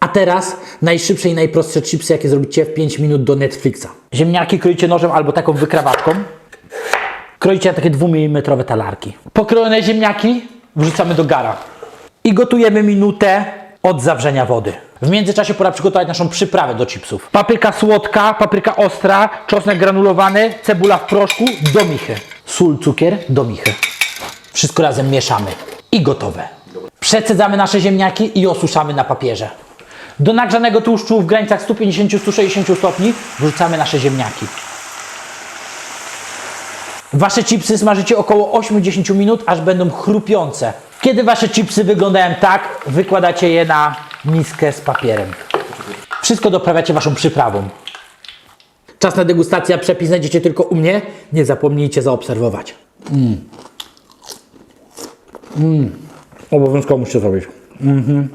A teraz najszybsze i najprostsze chipsy, jakie zrobicie w 5 minut do Netflixa. Ziemniaki kroicie nożem albo taką wykrawatką. Kroicie na takie 2 mm talarki. Pokrojone ziemniaki wrzucamy do gara. I gotujemy minutę od zawrzenia wody. W międzyczasie pora przygotować naszą przyprawę do chipsów. Papryka słodka, papryka ostra, czosnek granulowany, cebula w proszku do michy. Sól, cukier do michy. Wszystko razem mieszamy. I gotowe. Przecedzamy nasze ziemniaki i osuszamy na papierze. Do nagrzanego tłuszczu w granicach 150-160 stopni wrzucamy nasze ziemniaki. Wasze chipsy smażycie około 8-10 minut, aż będą chrupiące. Kiedy wasze chipsy wyglądają tak, wykładacie je na miskę z papierem. Wszystko doprawiacie waszą przyprawą. Czas na degustację, przepis znajdziecie tylko u mnie. Nie zapomnijcie zaobserwować. Mm. Mm. Obowiązkowo musicie zrobić. Mhm.